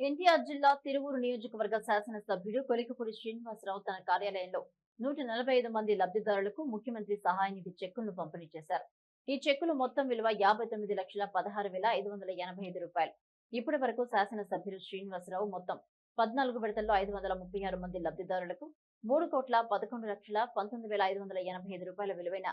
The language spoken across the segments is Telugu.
ఎన్టీఆర్ జిల్లా తిరువూరు నియోజకవర్గ శాసనసభ్యుడు కొలికపూడి శ్రీనివాసరావు తన కార్యాలయంలో నూట నలభై ఐదు మంది లబ్ధిదారులకు ముఖ్యమంత్రి సహాయ నిధి చెక్కులను పంపిణీ చేశారు. ఈ చెక్కులు మొత్తం విలువ యాభై తొమ్మిది లక్షల పదహారు వేల ఐదు వందల ఎనభై ఐదు రూపాయలు. ఇప్పటి వరకు శాసనసభ్యులు శ్రీనివాసరావు మొత్తం పద్నాలుగు విడతల్లో ఐదు వందల ముప్పై ఆరు మంది లబ్ధిదారులకు మూడు కోట్ల పదకొండు లక్షల పంతొమ్మిది వేల ఐదు వందల ఎనభై ఐదు రూపాయల విలువైన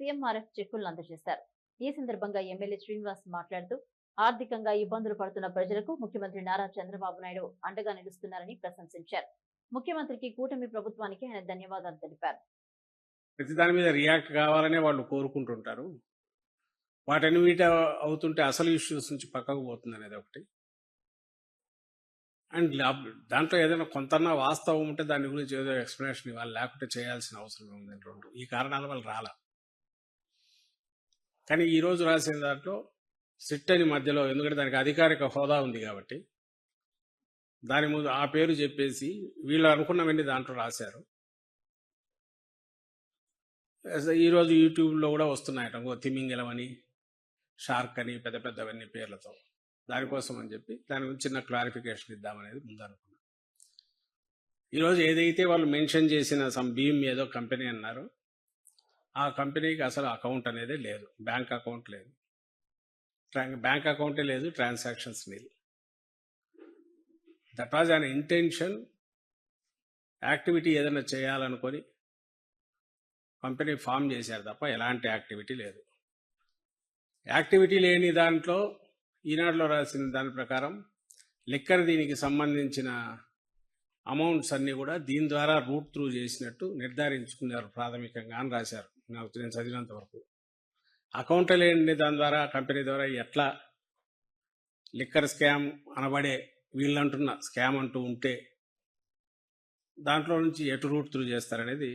సీఎంఆర్ఎఫ్ చెక్కులను అందజేశారు. ఈ సందర్భంగా ఎమ్మెల్యే శ్రీనివాస్ మాట్లాడుతూ ఆర్థికంగా ఇబ్బందులు పడుతున్న ప్రజలకు ముఖ్యమంత్రి నారా చంద్రబాబు నాయుడు అండగా నిలుస్తున్నారని ప్రశంసించారు. ముఖ్యమంత్రికి కూటమి ప్రభుత్వానికి ఆయన ధన్యవాదాలు తెలిపారు. ప్రతి దాని మీద రియాక్ట్ కావాలనే వాళ్ళు కోరుకుంటుంటారు. వాటిని వీట అవుతుంటే అసలు ఇష్యూస్ నుంచి పక్కకు పోతుంది అనేది ఒకటి. అండ్ దాంట్లో ఏదైనా కొంతన్నా వాస్తవం ఉంటే దాని గురించి ఏదో ఎక్స్ప్లెనేషన్ ఇవ్వాలి లేకుంటే చేయాల్సిన అవసరం ఉంది రెండు. ఈ కారణాల వల్ల రాల. కానీ ఈ రోజు రాసిన దాంట్లో సిట్ అని మధ్యలో ఎందుకంటే దానికి అధికారిక హోదా ఉంది కాబట్టి. దాని ముందు ఆ పేరు చెప్పేసి వీళ్ళు అనుకున్నవన్నీ దాంట్లో రాశారు. ఈరోజు యూట్యూబ్లో కూడా వస్తున్నాయట ఓ తిమింగలం అని షార్క్ అని పెద్ద పెద్దవన్నీ పేర్లతో. దానికోసం అని చెప్పి దాని గురించి చిన్న క్లారిఫికేషన్ ఇద్దామనేది ముందు అనుకున్నాను ఈరోజు ఏదైతే వాళ్ళు మెన్షన్ చేసిన సమ్ భీమ్ ఏదో కంపెనీ అన్నారు ఆ కంపెనీకి అసలు అకౌంట్ అనేది లేదు. బ్యాంక్ అకౌంట్ లేదు. బ్యాంక్ అకౌంటే లేదు transactions nil. That was an intention activity ఏదైనా చేయాలనుకొని కంపెనీ ఫామ్ చేశారు తప్ప ఎలాంటి యాక్టివిటీ లేదు. యాక్టివిటీ లేని దాంట్లో ఈనాడులో రాసిన దాని ప్రకారం లిక్కర్ దీనికి సంబంధించిన అమౌంట్స్ అన్నీ కూడా దీని ద్వారా రూట్ త్రూ చేసినట్టు నిర్ధారించుకున్నారు ప్రాథమికంగా అని రాశారు. నాకు నేను చదివినంత వరకు. అకౌంట్ లేని దాని ద్వారా కంపెనీ ద్వారా ఎట్లా లిక్కర్ స్కామ్ అనబడే వీళ్ళంటున్న స్కామ్ అంటూ ఉంటే దాంట్లో నుంచి ఎటు రూట్ త్రూ చేస్తారనేది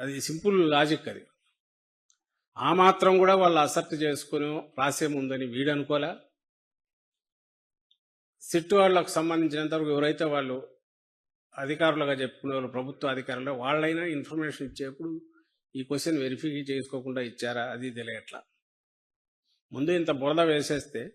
అది సింపుల్ లాజిక్ అది. ఆ మాత్రం కూడా వాళ్ళు అసెప్ట్ చేసుకుని రాసే ఉందని వీడు అనుకోలే సిట్ వాళ్ళకు సంబంధించినంతవరకు ఎవరైతే వాళ్ళు అధికారులుగా చెప్పుకునే వాళ్ళు ప్రభుత్వ అధికారులు వాళ్ళైనా ఇన్ఫర్మేషన్ ఇచ్చేప్పుడు ఈ క్వశ్చన్ వెరిఫై చేసుకోకుండా ఇచ్చారా? అది తెలియట్లా. ముందు ఇంత బురద వేసేస్తే